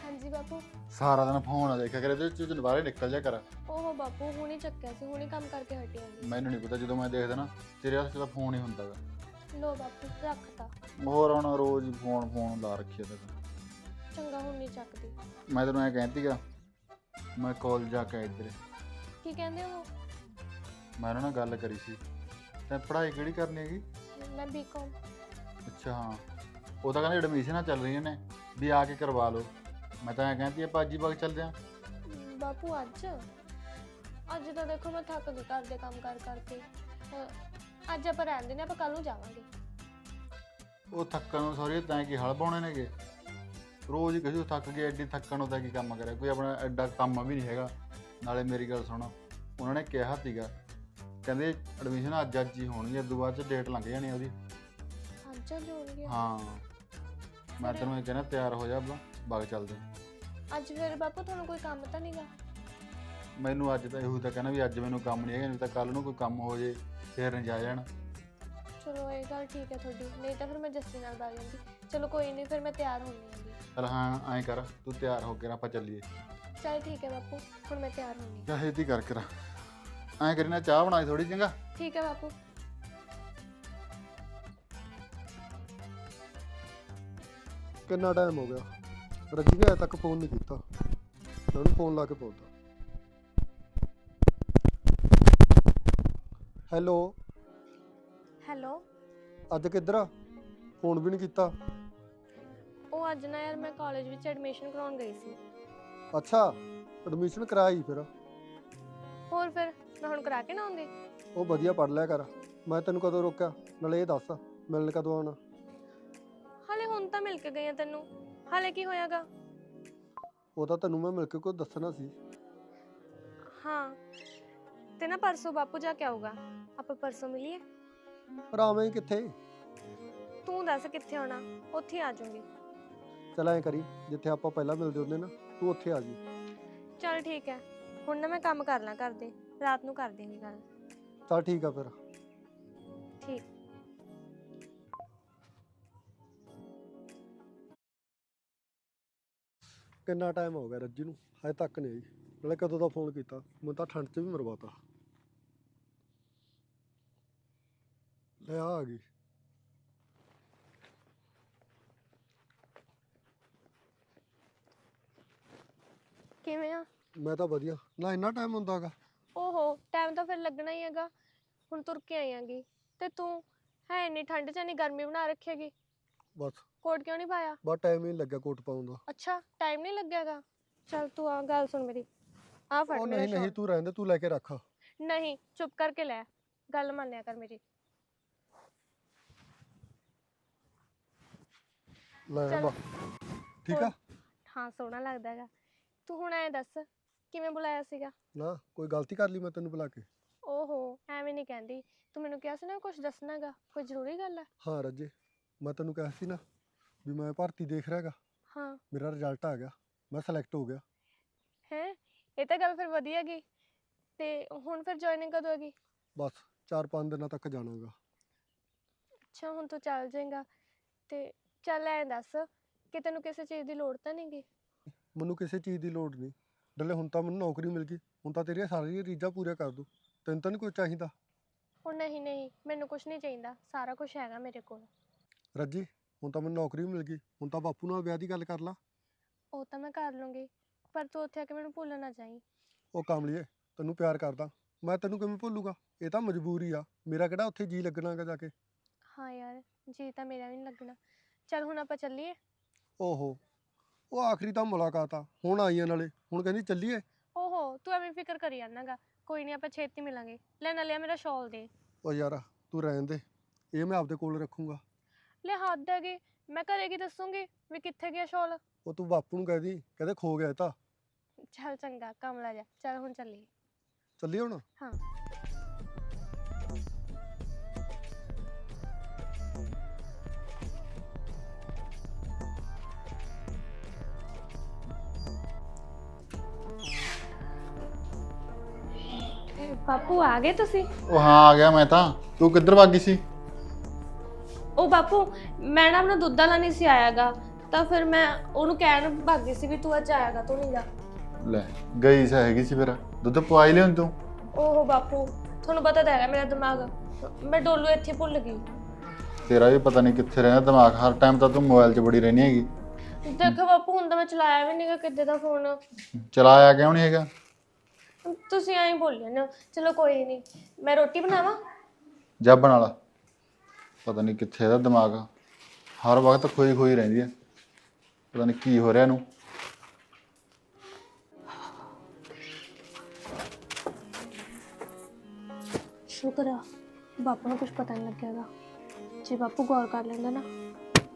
ਹਾਂਜੀ ਬਾਪੂ।
ਸਾਰਾ ਦਿਨ ਫੋਨ ਆ ਦੇਖਿਆ ਕਰੇ ਤੇ ਤੂੰ ਦੁਬਾਰੇ ਨਿਕਲ ਜਾ ਕਰ।
ਓਹੋ ਬਾਪੂ ਹੁਣੇ ਚੱਕਿਆ ਸੀ ਹੁਣੇ ਕੰਮ ਕਰਕੇ ਹਟੀ ਆਂਗੀ
ਮੈਨੂੰ ਨਹੀਂ ਪਤਾ ਜਦੋਂ ਮੈਂ ਦੇਖਦਾ ਨਾ ਤੇਰੇ ਹੱਥ 'ਚ ਤਾਂ ਫੋਨ ਹੀ ਹੁੰਦਾ ਗਾ।
ਲੋ ਬਾਪੂ ਰੱਖਤਾ।
ਹੋਰ ਹੁਣ ਰੋਜ਼ ਹੀ ਫੋਨ ਫੋਨ ਲਾ ਰੱਖਿਆ ਤੇ।
ਚੰਗਾ ਹੁਣ ਨਹੀਂ ਚੱਕਦੀ।
ਮੈਂ ਤੈਨੂੰ ਐ ਕਹਿੰਦੀਗਾ ਮੈਂ ਕਾਲਜ ਜਾ ਕੇ ਇੱਧਰ।
ਕੀ ਕਹਿੰਦੇ ਹੋ?
ਮੈਂ ਉਹਨਾਂ ਨਾਲ ਗੱਲ ਕਰੀ ਸੀ। ਤੈਂ ਪੜ੍ਹਾਈ ਕਿਹੜੀ ਕਰਨੀ ਹੈਗੀ?
ਮੈਂ ਬੀਕਾਮ
ਅੱਛਾ ਹਾਂ। ਉਹ ਤਾਂ ਕਹਿੰਦੇ ਐਡਮਿਸ਼ਨਾਂ ਚੱਲ ਰਹੀਆਂ ਨੇ। ਵੀ ਆ ਕੇ ਕਰਵਾ ਲਓ। ਮੈਂ ਤਾਂ ਐ ਕਹਿੰਦੀ ਆਪਾਂ ਅੱਜ ਹੀ ਬਾਗ ਚੱਲਦੇ ਆਂ।
ਬਾਪੂ ਅੱਜ? ਅੱਜ ਤਾਂ ਦੇਖੋ ਮੈਂ ਥੱਕ ਗਈ ਘਰ ਦੇ ਕੰਮ ਕਰ ਕਰਕੇ। ਅਹ ਅੱਜ ਆਪਾਂ ਰਹਿਣ ਦਿੰਦੇ ਹਾਂ, ਆਪਾਂ ਕੱਲ ਨੂੰ ਜਾਵਾਂਗੇ।
ਉਹ ਥੱਕਣ ਨੂੰ ਸੌਰੀ ਤੈਂ ਕੀ ਹਲ ਪਾਉਣੇ ਨੇਗੇ। ਰੋਜ਼ ਹੀ ਕਿਸੇ ਥੱਕ ਗਏ ਐਡੀ ਥੱਕਣ ਨੂੰ ਤਾਂ ਕੀ ਕੰਮ ਕਰਿਆ ਕੋਈ ਆਪਣਾ ਐਡਾ ਕੰਮ ਵੀ ਨਹੀਂ ਹੈਗਾ। ਨਾਲੇ ਮੇਰੀ ਗੱਲ ਸੁਣ ਉਹਨਾਂ ਨੇ ਕਿਹਾ ਸੀਗਾ ਕਹਿੰਦੇ ਐਡਮਿਸ਼ਨ ਅੱਜ ਅੱਜ ਹੀ ਹੋਣੀ ਹੈ ਬਾਅਦ ਚ ਡੇਟ ਲੰਘ ਜਾਣੀ ਆ ਉਹਦੀ।
ਅੱਜ ਹੋਣਗੇ
ਹਾਂ। ਮੈਂ ਤੈਨੂੰ ਇਹ ਕਹਿਣਾ ਤਿਆਰ ਹੋ ਜਾ ਬਾਗ ਚੱਲਦੇ।
ਅੱਜ ਫਿਰ ਬਾਪੂ ਤੁਹਾਨੂੰ ਕੋਈ ਕੰਮ ਤਾਂ ਨਹੀਂਗਾ
ਮੈਨੂੰ ਅੱਜ ਤਾਂ ਇਹੋ ਤਾਂ ਕਹਿਣਾ ਵੀ ਅੱਜ ਮੈਨੂੰ ਕੰਮ ਨਹੀਂ ਹੈਗਾ ਨਹੀਂ ਤਾਂ ਕੱਲ ਨੂੰ ਕੋਈ ਕੰਮ ਹੋ ਜੇ ਫੇਰ ਨਹੀਂ ਜਾ ਜਾਣ।
ਚਲੋ ਇਹ ਗੱਲ ਠੀਕ ਹੈ ਤੁਹਾਡੀ ਨਹੀਂ ਤਾਂ ਫਿਰ ਮੈਂ ਜੱਸੀ ਨਾਲ ਬਾ ਜਾਂਦੀ। ਚਲੋ ਕੋਈ ਨਹੀਂ ਫਿਰ ਮੈਂ ਤਿਆਰ ਹੋਣੀ ਆਂਗੀ
ਚਲ ਹਾਂ ਐਂ ਕਰ ਤੂੰ ਤਿਆਰ ਹੋ ਕੇ ਨਾ ਆਪਾਂ ਚੱਲੀਏ।
ਚਲ ਠੀਕ ਹੈ ਬਾਪੂ ਹੁਣ ਮੈਂ ਤਿਆਰ ਹੋਣੀ
ਚਾਹੇ ਦੀ ਕਰ ਕਰ ਐਂ ਕਰੀ ਨਾ ਚਾਹ ਬਣਾਈ ਥੋੜੀ ਚੰਗਾ?
ਠੀਕ ਹੈ ਬਾਪੂ।
ਕਿੰਨਾ ਟਾਈਮ ਹੋ ਗਿਆ? ਰੱਜੀ ਨੇ ਅਜੇ ਤੱਕ ਫੋਨ ਨਹੀਂ ਕੀਤਾ। ਮੈਂ ਉਹਨੂੰ ਫੋਨ ਲਾ ਕੇ ਪੁੱਛਦਾ। ਹੈਲੋ
ਹੈਲੋ
ਅੱਜ ਕਿੱਧਰ ਆ? ਫੋਨ ਵੀ ਨਹੀਂ ਕੀਤਾ।
ਉਹ ਅੱਜ ਨਾ ਯਾਰ ਮੈਂ ਕਾਲਜ ਵਿੱਚ ਐਡਮਿਸ਼ਨ ਕਰਾਉਣ ਗਈ ਸੀ।
ਅੱਛਾ ਐਡਮਿਸ਼ਨ ਕਰਾਈ ਫਿਰ।
ਹੋਰ ਫਿਰ ਮੈਂ ਹੁਣ ਕਰਾ ਕੇ ਨਾ ਆਉਂਦੀ।
ਉਹ ਵਧੀਆ ਪੜ ਲਿਆ ਕਰ। ਮੈਂ ਤੈਨੂੰ ਕਦੋਂ ਰੋਕਿਆ? ਨਾਲੇ ਇਹ ਦੱਸ ਮਿਲਣ ਕਦੋਂ ਆਉਣਾ?
ਹੁਣ ਤਾਂ ਮਿਲ ਕੇ ਗਈ ਆ ਤੈਨੂੰ। ਹਾਲੇ ਕੀ ਹੋਇਆਗਾ?
ਉਹ ਤਾਂ ਤੈਨੂੰ ਮੈਂ ਮਿਲ ਕੇ ਕੋਈ ਦੱਸਣਾ ਸੀ।
ਹਾਂ ਤੇ ਨਾ ਪਰਸੋਂ ਬਾਪੂ ਜਾ ਕੇ ਆਊਗਾ। ਆਪਾਂ ਪਰਸੋਂ ਮਿਲੀਏ?
ਪਰ ਆਵੇਂ ਕਿੱਥੇ?
ਤੂੰ ਦੱਸ ਕਿੱਥੇ ਆਉਣਾ? ਉੱਥੇ ਹੀ ਆ ਜਾਊਂਗੀ।
ਚਲ ਐਂ ਕਰੀ ਜਿੱਥੇ ਆਪਾਂ ਪਹਿਲਾਂ ਮਿਲਦੇ ਹੁੰਦੇ ਨਾ ਤੂੰ ਉੱਥੇ ਆ ਜੀ।
ਚਲ ਠੀਕ ਹੈ। ਹੁਣ ਨਾ ਮੈਂ ਕੰਮ ਕਰ ਲਾਂ ਕਰਦੇ ਰਾਤ ਨੂੰ ਕਰ ਦੇਂਗੀ ਗੱਲ।
ਚਲ ਠੀਕ ਆ ਫਿਰ। ਕਿੰਨਾ ਟਾਈਮ ਹੋ ਗਿਆ ਰੱਜੀ ਨੂੰ? ਹਜੇ ਤੱਕ ਨਹੀਂ ਆਈ। ਨਾਲੇ ਕਦੋਂ ਦਾ ਫੋਨ ਕੀਤਾ? ਮੈਨੂੰ ਤਾਂ ਠੰਡ 'ਚ ਵੀ ਮਰਵਾਤਾ। ਲੈ ਆ ਆ ਗਈ।
ਕਿਵੇਂ ਆ?
ਮੈਂ ਤਾਂ ਵਧੀਆ। ਨਾ ਇੰਨਾ ਟਾਈਮ ਹੁੰਦਾਗਾ
ਓਹੋ ਟਾਈਮ ਤਾਂ ਫਿਰ ਲੱਗਣਾ ਹੀ ਹੈਗਾ। ਹੁਣ ਤੁਰ ਕੇ ਆਈਆਂਗੀ ਤੇ ਤੂੰ ਹੈ ਇੰਨੀ ਠੰਡ ਚ ਨਹੀਂ ਗਰਮੀ ਬਣਾ ਰੱਖੇਗੀ
ਬਸ।
ਕੋਟ ਕਿਉਂ ਨਹੀਂ ਪਾਇਆ?
ਬਸ ਟਾਈਮ ਹੀ ਨਹੀਂ ਲੱਗਿਆ ਕੋਟ ਪਾਉਣ ਦਾ।
ਅੱਛਾ ਟਾਈਮ ਨਹੀਂ ਲੱਗਿਆਗਾ ਚਲ ਤੂੰ ਆ ਗੱਲ ਸੁਣ ਮੇਰੀ। ਆ ਫੜ
ਉਹ
ਮੇਰਾ
ਨਹੀਂ ਨਹੀਂ
ਸ਼ਾਲ
ਤੂੰ ਰਹਿਣ ਦੇ ਤੂੰ ਲੈ ਕੇ ਰੱਖ।
ਨਹੀਂ ਚੁੱਪ ਕਰਕੇ ਲੈ। ਗੱਲ ਮੰਨਿਆ ਕਰ ਮੇਰੀ।
ਲੈ
ਚੱਲ।
ਬਾ। ਠੀਕ ਆ?
ਹਾਂ ਸੋਹਣਾ ਲੱਗਦਾ ਹੈਗਾ। ਤੂੰ ਹੁਣ ਐ ਦੱਸ ਕਿਵੇਂ ਬੁਲਾਇਆ ਸੀਗਾ?
ਨਾ ਕੋਈ ਗਲਤੀ ਕਰ ਲਈ ਮੈਂ ਤੈਨੂੰ ਬੁਲਾ ਕੇ?
ਓਹੋ ਐਵੇਂ ਨਹੀਂ ਕਹਿੰਦੀ। ਤੂੰ ਮੈਨੂੰ ਕਿਹਾ ਸੀ ਨਾ ਕੁਝ ਦੱਸਣਾਗਾ ਕੋਈ ਜ਼ਰੂਰੀ ਗੱਲ ਹੈ
ਹਾਂ ਰੱਜੇ। ਮੈਂ ਤੈਨੂੰ ਕਿਹਾ ਸੀ ਨਾ ਵੀ ਮੈਂ ਭਰਤੀ ਦੇਖ ਰਿਹਾਗਾ
ਹਾਂ।
ਮੇਰਾ ਰਿਜ਼ਲਟ ਆ ਗਿਆ। ਮੈਂ ਸਿਲੈਕਟ ਹੋ ਗਿਆ।
ਹੈ? ਇਹ ਤਾਂ ਗੱਲ ਫਿਰ ਵਧੀਆ ਗਈ ਤੇ ਹੁਣ ਫਿਰ ਜੁਆਇਨਿੰਗ ਕਦੋਂ ਹੈਗੀ?
ਬਸ 4-5 ਦਿਨਾਂ ਤੱਕ ਜਾਣਾਗਾ।
ਅੱਛਾ ਹੁਣ ਤੂੰ ਚੱਲ ਜਾਏਗਾ। ਤੇ ਚੱਲ ਐਂ ਦੱਸ ਕਿ ਤੈਨੂੰ ਕਿਸੇ ਚੀਜ਼ ਦੀ ਲੋੜ ਤਾਂ ਨਹੀਂਗੀ?
ਮੈਨੂੰ ਕਿਸੇ ਚੀਜ਼ ਦੀ ਲੋੜ ਨਹੀਂ। ਡੱਲੇ ਹੁਣ ਤਾਂ ਮੈਨੂੰ ਨੌਕਰੀ ਮਿਲ ਗਈ। ਹੁਣ ਤਾਂ ਤੇਰੀਆਂ ਸਾਰੀਆਂ ਰੀਝਾਂ ਪੂਰੀਆਂ ਕਰ ਦੂੰ। ਤੈਨੂੰ ਤਾਂ ਨਹੀਂ ਕੋਈ ਚਾਹੀਦਾ।
ਉਹ ਨਹੀਂ ਨਹੀਂ। ਮੈਨੂੰ ਕੁਝ ਨਹੀਂ ਚਾਹੀਦਾ। ਸਾਰਾ ਕੁਝ ਹੈਗਾ ਮੇਰੇ ਕੋਲ।
ਰੱਜੀ ਹੁਣ ਤਾਂ ਮੈਨੂੰ ਨੌਕਰੀ ਵੀ ਮਿਲ ਗਈ। ਹੁਣ ਤਾਂ ਬਾਪੂ ਨਾਲ ਵਿਆਹ ਦੀ ਗੱਲ ਕਰ ਲਾ।
ਉਹ ਤਾਂ ਮੈਂ ਕਰ ਲੂੰਗੀ ਪਰ ਤੂੰ ਉੱਥੇ ਆ ਕੇ ਮੈਨੂੰ ਭੁੱਲ ਨਾ ਜਾਈਂ।
ਉਹ ਕਾਮਲੀਏ ਤੈਨੂੰ ਪਿਆਰ ਕਰਦਾ। ਮੈਂ ਤੈਨੂੰ ਕਿਵੇਂ ਭੁੱਲੂਗਾ? ਇਹ ਤਾਂ ਮਜਬੂਰੀ ਆ। ਮੇਰਾ ਕਿਹੜਾ ਉੱਥੇ ਜੀ ਲੱਗਣਾਗਾ ਜਾ ਕੇ?
ਹਾਂ ਯਾਰ ਜੀ ਤਾਂ ਮੇਰਾ ਵੀ ਨਹੀਂ ਲੱਗਣਾ। ਚੱਲ ਹੁਣ ਆਪਾਂ ਚੱਲੀਏ।
ਓਹੋ ਉਹ ਆਖਰੀ ਤਾਂ ਮੁਲਾਕਾਤ ਆ। ਹੁਣ ਆਈਆਂ ਨਾਲੇ। ਹੁਣ ਕਹਿੰਦੀ ਚੱਲੀਏ?
ਓਹੋ ਤੂੰ ਐਵੇਂ ਫਿਕਰ ਕਰੀ ਜਾਂਦਾਗਾ। ਕੋਈ ਨਹੀਂ ਆਪਾਂ ਛੇਤੀ ਮਿਲਾਂਗੇ। ਲੈ ਨਾ ਲਿਆ ਮੇਰਾ ਸ਼ਾਲ ਦੇ।
ਉਹ ਯਾਰ ਤੂੰ ਰਹਿਣ ਦੇ। ਇਹ ਮੈਂ ਆਪਦੇ ਕੋਲ ਰੱਖੂੰਗਾ।
ਲੈ ਹੱਦ ਹੈਗੇ ਮੈਂ ਘਰੇ ਕੀ ਦੱਸੂਗੀ ਵੀ ਕਿੱਥੇ ਗਿਆ ਸ਼ਾਲ?
ਉਹ ਤੂੰ ਬਾਪੂ ਨੂੰ ਕਹਿ ਦੀ ਕਹਿੰਦੇ ਖੋ ਗਿਆ ਇਹ ਤਾਂ।
ਚੱਲ ਚੰਗਾ ਕਮਲਾ ਜਾ ਚੱਲ ਹੁਣ ਚੱਲੀਏ।
ਚੱਲੀ ਹੁਣ?
ਹਾਂ। ਬਾਪੂ ਆ ਗਏ ਤੁਸੀਂ?
ਉਹ ਹਾਂ ਆ ਗਿਆ ਮੈਂ ਤਾਂ। ਤੂੰ ਕਿੱਧਰ ਭੱਗ ਗਈ ਸੀ?
ਉਹ ਬਾਪੂ ਮੈਂ ਨਾ ਆਪਣਾ ਦੁੱਧ ਵਾਲਾ ਨਹੀਂ ਸੀ ਆਇਆਗਾ ਤਾਂ ਫਿਰ ਮੈਂ ਉਹਨੂੰ ਕਹਿਣ ਭੱਗ ਸੀ ਵੀ ਤੂੰ ਅੱਜ ਆਇਆਗਾ ਤੂੰ ਨਹੀਂ ਗਾ
ਲੈ ਗਈ ਸਾ ਹੈਗੀ ਸੀ ਫਿਰ। ਦੁੱਧ ਪਵਾਈ ਲਿਆ ਤੂੰ?
ਓਹੋ ਬਾਪੂ ਤੁਹਾਨੂੰ ਪਤਾ ਤਾਂ ਹੈਗਾ ਮੇਰਾ ਦਿਮਾਗ। ਮੈਂ ਡੋਲੂ ਇੱਥੇ ਭੁੱਲ ਗਈ।
ਤੇਰਾ ਵੀ ਪਤਾ ਨਹੀਂ ਕਿੱਥੇ ਰਹਿੰਦਾ ਦਿਮਾਗ ਹਰ ਟਾਈਮ ਤਾਂ ਤੂੰ ਮੋਬਾਈਲ 'ਚ ਬੜੀ ਰਹਿਣੀ ਹੈਗੀ।
ਦੇਖੋ ਬਾਪੂ ਹੁਣ ਤਾਂ ਮੈਂ ਚਲਾਇਆ ਵੀ ਨਹੀਂਗਾ ਕਿੱਦੇ ਦਾ ਫੋਨ
ਚਲਾਇਆ ਕਿਉਂ ਨਹੀਂ ਹੈਗਾ?
ਤੁਸੀਂ ਐਂ ਬੋਲਿਆ ਨਾ ਚਲੋ ਕੋਈ ਨਹੀਂ ਮੈਂ ਰੋਟੀ ਬਣਾਵਾਂ?
ਜੱਬਣ ਵਾਲਾ ਪਤਾ ਨਹੀਂ ਕਿੱਥੇ ਇਹਦਾ ਦਿਮਾਗ ਹਰ ਵਕਤ ਖੋਈ ਖੋਈ ਰਹਿੰਦੀ ਹੈ ਪਤਾ ਨਹੀਂ ਕੀ ਹੋ ਰਿਹਾ ਇਹਨੂੰ।
ਸ਼ੁਕਰ ਆ ਬਾਪੂ ਨੂੰ ਕੁਝ ਪਤਾ ਨਹੀਂ ਲੱਗਿਆਗਾ। ਜੇ ਬਾਪੂ ਗੌਰ ਕਰ ਲੈਂਦਾ ਨਾ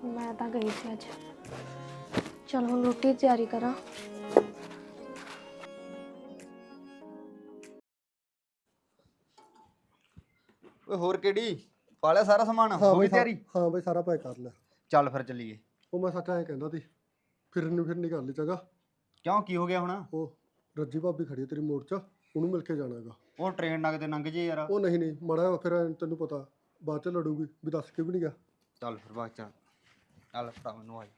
ਮੈਂ ਤਾਂ ਗਈ ਸੀ ਅੱਜ। ਚਲ ਹੁਣ ਰੋਟੀ ਦੀ ਤਿਆਰੀ ਕਰਾਂ।
ਓਏ ਹੋਰ ਕਿਹੜੀ? ਪਾਲਿਆ ਸਾਰਾ ਸਮਾਨ
ਹਾਂ ਬਈ
ਗਈ ਤਿਆਰੀ?
ਹਾਂ ਬਈ ਸਾਰਾ ਪੈਕ ਕਰ ਲਿਆ।
ਚੱਲ ਫਿਰ ਚੱਲੀਏ।
ਉਹ ਮੈਂ ਸੱਚ ਐਂ ਕਹਿੰਦਾ ਸੀ ਫਿਰਨੀ ਫਿਰਨੀ ਕਰ ਲਈ ਚੰਗਾ
ਕਿਉਂ ਕੀ ਹੋ ਗਿਆ ਹੁਣ?
ਉਹ ਰੱਜੀ ਭਾਬੀ ਖੜੀ ਹੈ ਤੇਰੀ ਮੋੜ 'ਚ ਉਹਨੂੰ ਮਿਲ ਕੇ ਜਾਣਾਗਾ
ਉਹ ਟ੍ਰੇਨ ਨਗ ਤੇ ਲੰਘ ਜੇ ਯਾਰ।
ਉਹ ਨਹੀਂ ਨਹੀਂ ਮੜਾ ਫਿਰ ਐਂ ਤੈਨੂੰ ਪਤਾ ਬਾਅਦ 'ਚ ਲੜੂਗੀ ਵੀ ਦੱਸ ਕੇ ਵੀ ਨਹੀਂ ਗਿਆ।
ਚੱਲ ਫਿਰ ਬਾਅਦ ਚ ਚੱਲ ਫੜਾ ਮੈਨੂੰ ਆਈ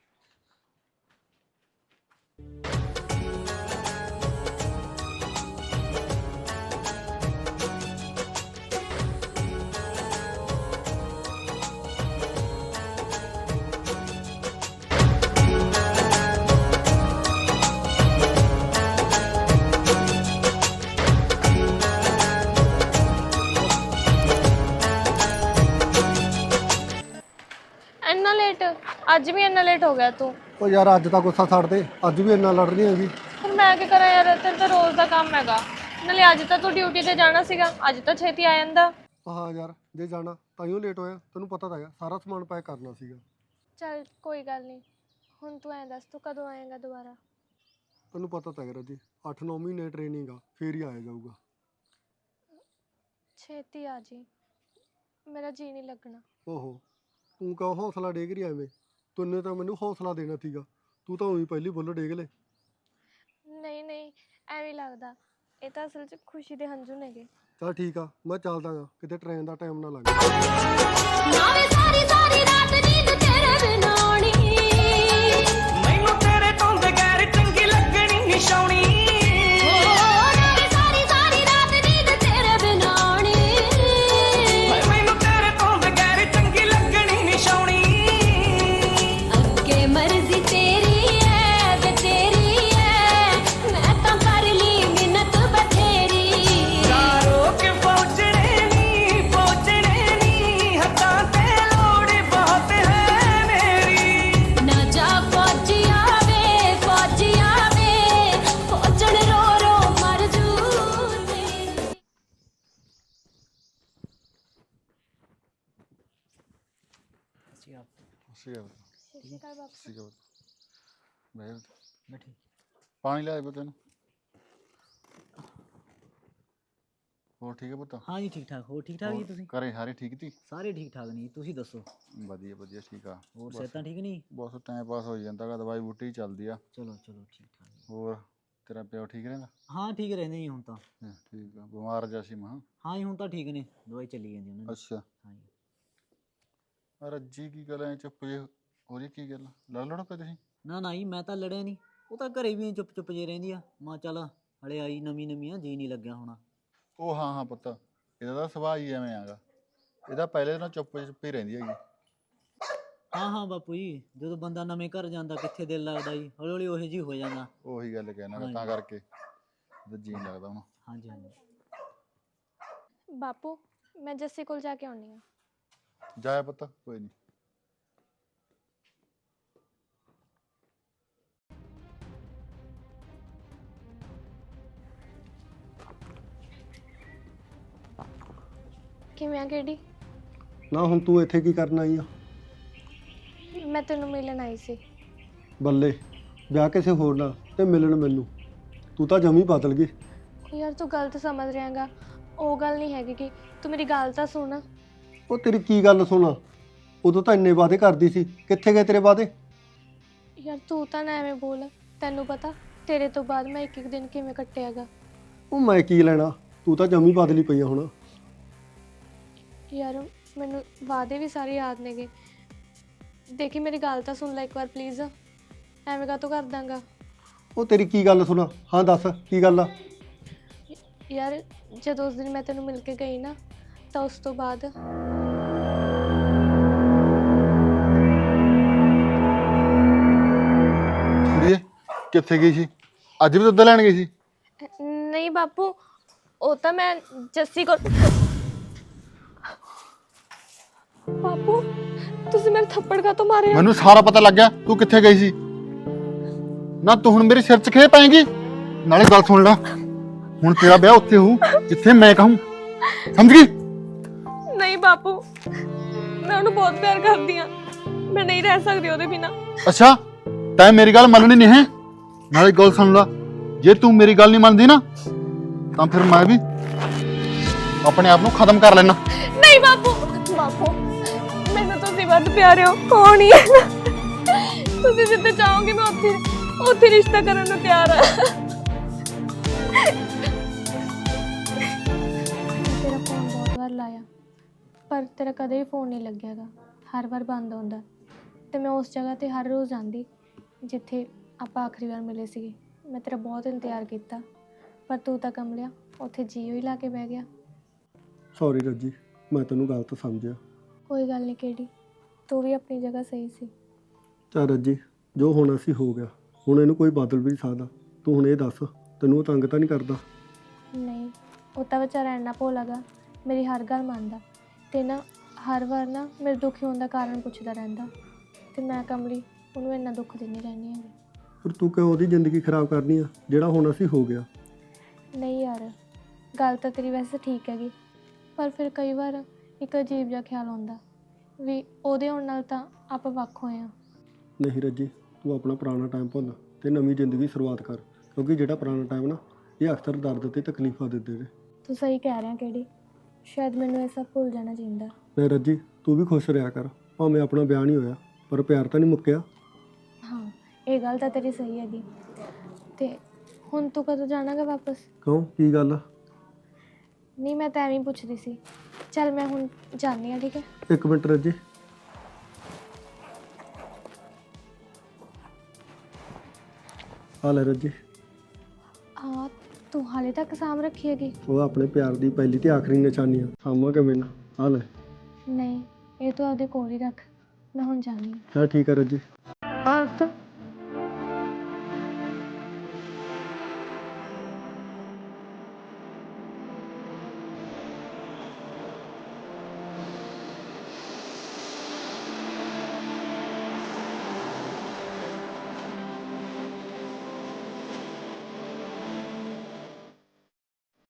ਅੱਜ ਵੀ ਇੰਨਾ ਲੇਟ ਹੋ ਗਿਆ ਤੂੰ?
ਉਹ ਯਾਰ ਅੱਜ ਤਾਂ ਗੁੱਸਾ ਛੱਡ ਦੇ ਅੱਜ ਵੀ ਇੰਨਾ ਲੜ ਰਹੀ ਹੈਗੀ।
ਫਿਰ ਮੈਂ ਕੀ ਕਰਾਂ ਯਾਰ ਤੇਰੇ ਤਾਂ ਰੋਜ਼ ਦਾ ਕੰਮ ਹੈਗਾ। ਨਾਲੇ ਅੱਜ ਤਾਂ ਤੂੰ ਡਿਊਟੀ ਤੇ ਜਾਣਾ ਸੀਗਾ ਅੱਜ ਤਾਂ ਛੇਤੀ ਆ ਜਾਂਦਾ।
ਹਾਂ ਯਾਰ ਜੇ ਜਾਣਾ ਤਾਂ ਹੀ ਲੇਟ ਹੋਇਆ ਤੈਨੂੰ ਪਤਾ ਤਾਂ ਹੈਗਾ ਸਾਰਾ ਸਮਾਨ ਪੈਕ ਕਰਨਾ ਸੀਗਾ।
ਚੱਲ ਕੋਈ ਗੱਲ ਨਹੀਂ ਹੁਣ ਤੂੰ ਐਂ ਦੱਸ ਤੂੰ ਕਦੋਂ ਆਏਗਾ ਦੁਬਾਰਾ?
ਤੈਨੂੰ ਪਤਾ ਤਾਂ ਹੈਗਾ ਜੀ 8-9 ਮਹੀਨੇ ਟ੍ਰੇਨਿੰਗ ਆ ਫੇਰ ਹੀ ਆਇਆ ਜਾਊਗਾ।
ਛੇਤੀ ਆ ਜੀ ਮੇਰਾ ਜੀ ਨਹੀਂ ਲੱਗਣਾ।
ਓਹੋ ਤੂੰ ਕਹੋ ਹੌਸਲਾ ਡੇਗ ਰਹੀ ਐਵੇਂ? ਤੂੰ ਤਾਂ ਮੈਨੂੰ ਹੌਸਲਾ ਦੇਣਾ ਸੀਗਾ। ਤੂੰ ਤਾਂ ਉਹੀ ਪਹਿਲੀ ਬੁੱਲ ਡੇਗ ਲੈ।
ਨਹੀਂ ਨਹੀਂ ਐਵੇਂ ਲੱਗਦਾ। ਇਹ ਤਾਂ ਅਸਲ 'ਚ ਖੁਸ਼ੀ ਦੇ ਹੰਝੂ ਨੇਗੇ
ਚਲ ਠੀਕ ਆ ਮੈਂ ਚੱਲਦਾ ਗਾ ਕਿਤੇ ਟ੍ਰੇਨ ਦਾ ਟਾਈਮ ਨਾ ਲੱਗੇ
ਨਾਵੇ ਸਾਰੀ ਸਾਰੀ ਰਾਤ ਨੀਂਦ ਤੇਰੇ ਬਿਨਾਂ ਆਉਣੀ।
ਮੈਨੂੰ ਤੇਰੇ ਤੋਂ ਬਗੈਰ ਚੰਗੀ ਲੱਗਣੀ ਨਿਸ਼ਾਉਣੀ
ਪਾਣੀ ਲਿਆ ਨੂੰ ਹੋਰ ਠੀਕ ਹੈ ਪੁੱਤ?
ਹਾਂ ਜੀ ਠੀਕ ਠਾਕ ਹੋਰ ਠੀਕ ਠਾਕ ਜੀ ਤੁਸੀਂ?
ਘਰੇ ਸਾਰੇ ਠੀਕ ਤੀ
ਸਾਰੇ ਠੀਕ ਠਾਕ ਨੇ ਜੀ। ਤੁਸੀਂ ਦੱਸੋ?
ਵਧੀਆ ਵਧੀਆ ਠੀਕ ਆ।
ਹੋਰ
ਬਸ-
ਸਿਹਤਾਂ ਠੀਕ ਨਹੀਂ
ਬਸ ਟਾਈਮ ਪਾਸ ਹੋਈ ਜਾਂਦਾ ਗਾ ਦਵਾਈ ਬੂਟੀ ਚੱਲਦੀ ਆ।
ਚਲੋ ਚਲੋ ਠੀਕ ਠਾਕ ਜੀ।
ਹੋਰ ਤੇਰਾ ਪਿਓ ਠੀਕ ਰਹਿੰਦਾ?
ਹਾਂ ਠੀਕ ਰਹਿੰਦੇ ਜੀ ਹੁਣ ਤਾਂ।
ਹਾਂ, ਠੀਕ ਆ। ਬਿਮਾਰ ਜਾ ਸੀ ਮਾਂ।
ਹਾਂ ਜੀ ਹੁਣ ਤਾਂ ਠੀਕ ਨੇ। ਦਵਾਈ ਚੱਲੀ ਜਾਂਦੀ ਉਹਨਾਂ ਦੀ।
ਅੱਛਾ।
ਹਾਂ ਜੀ।
ਆ ਰੱਜੀ ਕੀ ਗੱਲ ਐ ਚੁੱਪ ਜੇ ਹੋ ਰਹੀ ਕੀ ਗੱਲ ਲੜ ਲੜੋ ਪਏ ਤੁਸੀਂ?
ਨਾ ਨਾ ਜੀ ਮੈਂ ਤਾਂ ਲੜਿਆ ਨਹੀਂ। ਉਹ ਤਾਂ ਘਰੇ ਵੀ ਚੁੱਪ ਚੁੱਪ ਜੇ ਰਹਿੰਦੀ ਆ। ਮਾਂ ਚੱਲ ਹਲੇ ਆਈ ਨਵੀਂ ਨਵੀਂ ਆ ਜੀ ਨਹੀਂ ਲੱਗਿਆ ਹੋਣਾ।
ਉਹ ਹਾਂ ਹਾਂ ਪੁੱਤ। ਇਹਦਾ ਤਾਂ ਸੁਭਾਅ ਹੀ ਐਵੇਂ ਆਗਾ। ਇਹਦਾ ਪਹਿਲੇ ਨਾਲ ਚੁੱਪ ਚੁੱਪ ਹੀ ਰਹਿੰਦੀ ਹੈਗੀ।
ਹਾਂ ਹਾਂ ਬਾਪੂ ਜੀ ਜਦੋਂ ਬੰਦਾ ਨਵੇਂ ਘਰ ਜਾਂਦਾ ਕਿੱਥੇ ਦਿਲ ਲੱਗਦਾ ਜੀ? ਹੌਲੀ ਹੌਲੀ ਉਹੋ ਜੀ ਹੋ ਜਾਂਦਾ।
ਉਹੀ ਗੱਲ ਕਹਿਣਾ ਗਾ, ਤਾਂ ਕਰਕੇ। ਇਹਦਾ ਜੀ ਨੀ ਲੱਗਦਾ ਹੁਣ।
ਹਾਂਜੀ ਹਾਂਜੀ।
ਬਾਪੂ ਮੈਂ ਜੱਸੀ ਕੋਲ ਜਾ ਕੇ ਆਉਣੀ ਆ।
ਜਾਇਆ ਪੁੱਤ ਕੋਈ ਨਹੀਂ
ਕਿਵੇਂ ਆ ਕਿਹੜੀ
ਨਾ ਹੁਣ ਤੂੰ ਇੱਥੇ ਕੀ ਕਰਨ ਆਈ ਆ?
ਮੈਂ ਤੈਨੂੰ ਮਿਲਣ ਆਈ ਸੀ।
ਬੱਲੇ ਵਿਆਹ ਕਿਸੇ ਹੋਰ ਨਾਲ ਤੇ ਮਿਲਣ ਮੈਨੂੰ। ਤੂੰ ਤਾਂ ਜਮੀ ਬਦਲ ਗਈ।
ਯਾਰ ਤੂੰ ਗਲਤ ਸਮਝ ਰਿਹਾਗਾ। ਉਹ ਗੱਲ ਨਹੀਂ ਹੈਗੀ ਕਿ ਤੂੰ ਮੇਰੀ ਗੱਲ ਤਾਂ ਸੁਣ।
ਉਹ ਤੇਰੀ ਕੀ ਗੱਲ ਸੁਣਾ? ਉਦੋਂ ਤਾਂ ਇੰਨੇ ਵਾਅਦੇ ਕਰਦੀ ਸੀ। ਕਿੱਥੇ ਗਏ ਤੇਰੇ ਵਾਅਦੇ?
ਯਾਰ ਤੂੰ ਤਾਂ ਨਾ ਐਵੇਂ ਬੋਲ। ਤੈਨੂੰ ਪਤਾ ਤੇਰੇ ਤੋਂ ਬਾਅਦ ਮੈਂ ਇੱਕ ਇੱਕ ਦਿਨ ਕਿਵੇਂ ਕੱਟਿਆਗਾ।
ਉਹ ਮੈਂ ਕੀ ਲੈਣਾ? ਤੂੰ ਤਾਂ ਜਮੀ ਬਦਲੀ ਪਈ ਆ ਹੁਣ।
ਯਾਰ ਮੈਨੂੰ ਵਾਅਦੇ ਵੀ ਸਾਰੇ ਯਾਦ ਨੇਗੇ। ਦੇਖੀ ਮੇਰੀ ਗੱਲ ਤਾਂ ਸੁਣ ਲੈ ਇੱਕ ਵਾਰ ਪਲੀਜ਼ ਐਵੇਂ ਕਾ ਤੂੰ ਕਰ ਦਾਂਗਾ?
ਉਹ ਤੇਰੀ ਕੀ ਗੱਲ ਸੁਣਾ? ਹਾਂ ਦੱਸ ਕੀ ਗੱਲ ਆ?
ਯਾਰ ਜਦੋਂ ਉਸ ਦਿਨ ਮੈਂ ਤੈਨੂੰ ਮਿਲ ਕੇ ਗਈ ਨਾ ਤਾਂ ਉਸ ਤੋਂ ਬਾਅਦ
ਕੁੜੀਏ ਕਿੱਥੇ ਗਈ ਸੀ? ਅੱਜ ਵੀ ਦੁੱਧ ਲੈਣ ਗਈ ਸੀ?
ਨਹੀਂ ਬਾਪੂ ਉਹ ਤਾਂ ਮੈਂ ਜੱਸੀ ਕੋਲ ਬਾਪੂ ਤੁਸੀਂ ਮੇਰੇ ਥੱਪੜ ਕਾ ਤੋਂ ਮਾਰਿਆ
ਮੈਨੂੰ ਸਾਰਾ ਪਤਾ ਲੱਗ ਗਿਆ ਤੂੰ ਕਿੱਥੇ ਗਈ ਸੀ ਨਾ ਤੂੰ ਹੁਣ ਮੇਰੇ ਸਿਰ 'ਚ ਖੇ ਪਾਏਂਗੀ ਨਾਲੇ ਗੱਲ ਸੁਣ ਲੈ ਹੁਣ ਤੇਰਾ ਵਿਆਹ ਉੱਥੇ ਹੋਊ ਜਿੱਥੇ ਮੈਂ ਕਹੂੰ ਸਮਝ ਗਈ
ਨਹੀਂ ਬਾਪੂ ਮੈਂ ਉਹਨੂੰ ਬਹੁਤ ਪਿਆਰ ਕਰਦੀ ਆ ਮੈਂ ਨਹੀਂ ਰਹਿ ਸਕਦੀ ਉਹਦੇ ਬਿਨਾ
ਅੱਛਾ ਤੈਂ ਮੇਰੀ ਗੱਲ ਮੰਨਣੀ ਨਹੀਂ ਹੈ ਨਾਲੇ ਗੱਲ ਸੁਣ ਲੈ ਜੇ ਤੂੰ ਮੇਰੀ ਗੱਲ ਨਹੀਂ ਮੰਨਦੀ ਨਾ ਤਾਂ ਫਿਰ ਮੈਂ ਵੀ ਆਪਣੇ ਆਪ ਨੂੰ ਖਤਮ ਕਰ ਲੈਣਾ
ਨਹੀਂ ਬਾਪੂ ਬਾਪੂ ਮੈਨੂੰ ਤੁਸੀਂ ਵੱਧ ਪਿਆਰੇ ਹੋ ਕੌਣ ਹੀ ਤੁਸੀਂ ਜਿੱਥੇ ਚਾਹੋਗੇ ਮੈਂ ਉੱਥੇ ਉੱਥੇ ਰਿਸ਼ਤਾ ਕਰਨ ਨੂੰ ਤਿਆਰ ਆ ਤੇਰਾ ਫੋਨ ਬਹੁਤ ਵਾਰ ਲਾਇਆ ਪਰ ਤੇਰਾ ਕਦੇ ਵੀ ਫੋਨ ਨਹੀਂ ਲੱਗਿਆਗਾ। ਹਰ ਵਾਰ ਬੰਦ ਹੁੰਦਾ। ਤੇ ਮੈਂ ਉਸ ਜਗ੍ਹਾ ਤੇ ਹਰ ਰੋਜ਼ ਜਾਂਦੀ ਜਿੱਥੇ ਆਪਾਂ ਆਖਰੀ ਵਾਰ ਮਿਲੇ ਸੀਗੇ। ਮੈਂ ਤੇਰਾ ਬਹੁਤ ਇੰਤਜ਼ਾਰ ਕੀਤਾ ਪਰ ਤੂੰ ਤਾਂ ਕਮਲਿਆ ਉੱਥੇ ਜੀਓ ਹੀ ਲਾ ਕੇ ਬਹਿ ਗਿਆ।
ਸੌਰੀ ਰੱਜੀ ਮੈਂ ਤੈਨੂੰ ਗਲਤ ਸਮਝਿਆ।
ਕੋਈ ਗੱਲ ਨਹੀਂ ਕਿਹੜੀ? ਤੂੰ ਵੀ ਆਪਣੀ ਜਗ੍ਹਾ ਸਹੀ ਸੀ।
ਚੱਲ ਰੱਜੀ ਜੋ ਹੋਣਾ ਸੀ ਹੋ ਗਿਆ। ਹੁਣ ਇਹਨੂੰ ਕੋਈ ਬਦਲ ਵੀ ਨਹੀਂ ਸਕਦਾ। ਤੂੰ ਹੁਣ ਇਹ ਦੱਸ ਤੈਨੂੰ ਉਹ ਤੰਗ ਤਾਂ ਨਹੀਂ ਕਰਦਾ?
ਨਹੀਂ ਉਹ ਤਾਂ ਵਿਚਾਰਾ ਇੰਨਾ ਭੋਲਾਗਾ ਮੇਰੀ ਹਰ ਗੱਲ ਮੰਨਦਾ। ਤੇ ਨਾ ਹਰ ਵਾਰ ਨਾ ਮੇਰੇ ਦੁਖੀ ਹੋਣ ਦਾ ਕਾਰਨ ਪੁੱਛਦਾ ਰਹਿੰਦਾ। ਤੇ ਮੈਂ ਕਮਲੀ ਉਹਨੂੰ ਇੰਨਾ ਦੁੱਖ ਦਿੰਦੀ ਰਹਿੰਦੀ ਹਾਂ।
ਫਿਰ ਤੂੰ ਕਿਉਂ ਉਹਦੀ ਜ਼ਿੰਦਗੀ ਖਰਾਬ ਕਰਨੀ ਆ? ਜਿਹੜਾ ਹੋਣਾ ਸੀ ਹੋ ਗਿਆ।
ਨਹੀਂ ਯਾਰ ਗੱਲ ਤਾਂ ਤੇਰੀ ਵੈਸੇ ਠੀਕ ਹੈਗੀ। ਪਰ ਫਿਰ ਕਈ ਵਾਰ ਇੱਕ ਅਜੀਬ ਜਿਹਾ ਖਿਆਲ ਆਉਂਦਾ। ਵੀ ਉਹਦੇ ਹੋਣ ਨਾਲ ਤਾਂ ਆਪਾਂ ਵੱਖ ਹੋਏ ਆ
ਨਹੀਂ ਰੱਜੀ ਤੂੰ ਆਪਣਾ ਪੁਰਾਣਾ ਟਾਈਮ ਭੁੱਲ ਤੇ ਨਵੀਂ ਜ਼ਿੰਦਗੀ ਸ਼ੁਰੂਆਤ ਕਰ ਕਿਉਂਕਿ ਜਿਹੜਾ ਪੁਰਾਣਾ ਟਾਈਮ ਨਾ ਇਹ ਅਕਸਰ ਦਰਦ ਤੇ ਤਕਲੀਫਾਂ ਦਿੰਦੇ ਨੇ।
ਤੂੰ ਸਹੀ ਕਹਿ ਰਿਹਾ ਕਿਹੜੀ? ਸ਼ਾਇਦ ਮੈਨੂੰ ਇਹ ਸਭ ਭੁੱਲ ਜਾਣਾ ਚਾਹੀਦਾ।
ਮੈਂ ਰੱਜੀ ਤੂੰ ਵੀ ਖੁਸ਼ ਰਿਹਾ ਕਰ ਭਾਵੇਂ ਆਪਣਾ ਵਿਆਹ ਨਹੀਂ ਹੋਇਆ ਪਰ ਪਿਆਰ ਤਾਂ ਨਹੀਂ ਮੁੱਕਿਆ।
ਹਾਂ ਇਹ ਗੱਲ ਤਾਂ ਤੇਰੀ ਸਹੀ ਹੈਗੀ। ਤੇ ਹੁਣ ਤੂੰ ਕਦੋਂ ਜਾਣਾਗਾ ਵਾਪਸ?
ਕਿਉਂ? ਕੀ ਗੱਲ ਆ?
ਨਹੀਂ ਮੈਂ ਤਾਂ ਐਵੇਂ ਹੀ ਪੁੱਛਦੀ ਸੀ। ਚੱਲ ਮੈਂ ਹੁਣ ਜਾਂਦੀ ਹਾਂ ਠੀਕ ਹੈ?
ਇੱਕ ਮਿੰਟ ਰੱਜੀ। ਆ ਲੈ ਰੱਜੀ।
ਆ ਤੂੰ ਹਾਲੇ ਤੱਕ ਸਾਂਭ ਰੱਖੀ ਹੈਗੀ?
ਉਹ ਆਪਣੇ ਪਿਆਰ ਦੀ ਪਹਿਲੀ ਤੇ ਆਖਰੀ ਨਿਸ਼ਾਨੀ ਆ। ਸਾਮਾ ਕੇ ਮੈਨੂੰ? ਆ ਲੈ।
ਨਹੀਂ ਇਹ ਤੂੰ ਆਪਦੇ ਕੋਲ ਹੀ ਰੱਖ। ਮੈਂ ਹੁਣ ਜਾਂਦੀ ਹਾਂ।
ਚਲ ਠੀਕ ਹੈ ਰੱਜੀ।
ਆ